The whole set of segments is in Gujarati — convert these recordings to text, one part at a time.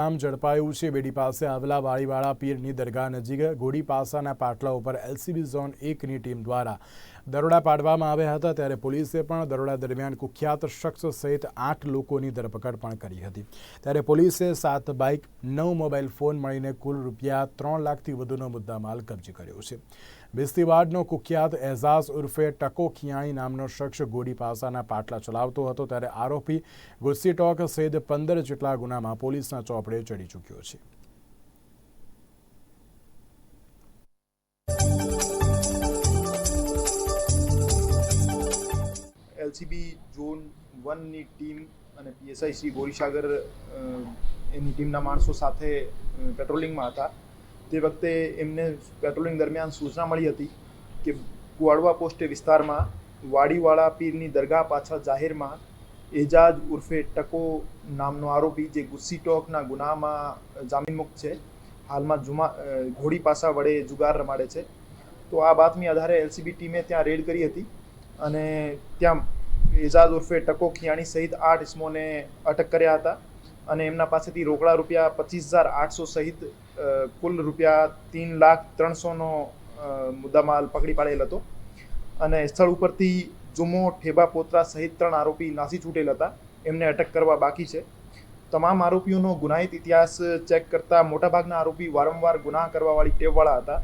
નામ ઝડપાયું છે. બેડી પાસે આવેલા વાળીવાળા પીરની દરગાહ નજીક ઘોડી પાસાના પાટલા ઉપર એલસીબી ઝોન એકની ટીમ દ્વારા દરોડા પાડવામાં આવ્યા હતા. ત્યારે પોલીસે પણ દરોડા દરમિયાન કુખ્યાત શખ્સ સહિત આઠ લોકોની ધરપકડ પણ કરી હતી. ત્યારે પોલીસે સાત બાઇક નવ મોબાઈલ ફોન મળીને કુલ રૂપિયા ત્રણ લાખથી વધુનો મુદ્દામાલ કબજે કર્યો છે. બિસ્તીવાડનો કુખ્યાત એઝાઝ ઉર્ફે ટકો ખિયાણી નામનો શખ્સ ગોડી પાસાના પાટલા ચલાવતો હતો ત્યારે આરોપી ગુસ્સીટોક સહિત પંદર જેટલા ગુનામાં પોલીસના ચોપડે ચડી ચૂક્યો છે. એલસીબી ઝોન વનની ટીમ અને પીએસઆઈ ગોરીસાગર એની ટીમના માણસો સાથે પેટ્રોલિંગમાં હતા. તે વખતે એમને પેટ્રોલિંગ દરમિયાન સૂચના મળી હતી કે કુવાડવા પોસ્ટે વિસ્તારમાં વાડીવાળા પીરની દરગાહ પાછળ જાહેરમાં એજાજ ઉર્ફે ટકો નામનો આરોપી જે ગુસ્સી ટોકના ગુનામાં જામીનમુક્ત છે, હાલમાં જુમા ઘોડી પાસા વડે જુગાર રમાડે છે. તો આ બાતમી આધારે એલસીબી ટીમે ત્યાં રેડ કરી હતી અને ત્યાં એજાજ ઉર્ફે ટકો ખિયાણી સહિત આઠ ઇસમોને અટક કર્યા હતા. અને એમના પાસેથી રોકડા રૂપિયા પચીસ હજાર આઠસો સહિત કુલ રૂપિયા ત્રણ લાખ ત્રણસોનો મુદ્દામાલ પકડી પાડેલ હતો. અને સ્થળ ઉપરથી જુમો ઠેબા પોતરા સહિત ત્રણ આરોપી નાસી છૂટેલ હતા. એમને અટક કરવા બાકી છે. તમામ આરોપીઓનો ગુનાહિત ઇતિહાસ ચેક કરતા મોટાભાગના આરોપી વારંવાર ગુનાહ કરવાવાળી ટેવવાળા હતા.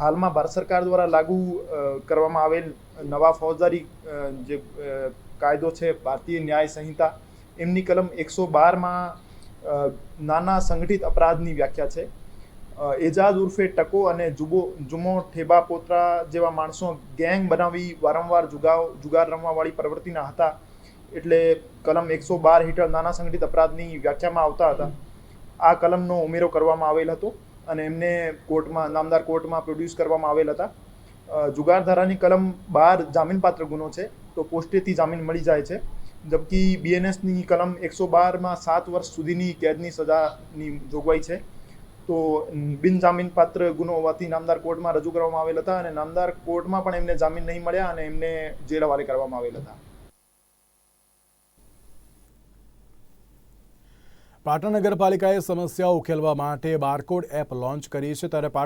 હાલમાં ભારત સરકાર દ્વારા લાગુ કરવામાં આવેલ નવા ફોજદારી જે કાયદો છે, ભારતીય ન્યાય સંહિતા એમની કલમ એકસો બારમાં નાના સંગઠિત અપરાધની વ્યાખ્યા છે. એજાદ ઉર્ફે ટકો અને જુબો, જુમો ઠેબા પોતરા જેવા માણસો ગેંગ બનાવી વારંવાર જુગાવ, જુગાર રમવાવાળી પ્રવૃત્તિના હતા. એટલે કલમ એકસો બાર હેઠળ નાના સંગઠિત અપરાધની વ્યાખ્યામાં આવતા હતા. આ કલમનો ઉમેરો કરવામાં આવેલ હતો અને એમને કોર્ટમાં, નામદાર કોર્ટમાં પ્રોડ્યુસ કરવામાં આવેલ હતા. જુગાર ધારાની કલમ બાર જામીનપાત્ર ગુનો છે, તો પોસ્ટેથી જામીન મળી જાય છે. જબકી બીએનએસની કલમ એકસો બારમાં સાત વર્ષ સુધીની કેદની સજાની જોગવાઈ છે. તો બિનજામીનપાત્ર ગુનો હોવાથી નામદાર કોર્ટમાં રજૂ કરવામાં આવેલ હતા અને નામદાર કોર્ટમાં પણ એમને જામીન નહીં મળ્યા અને એમને જેલ હવાલે કરવામાં આવેલ હતા. પાટણ નગરપાલિકાએ સમસ્યા ઉકેલવા માટે બારકોડ એપ લોન્ચ કરી છે. ત્યારે પાટણ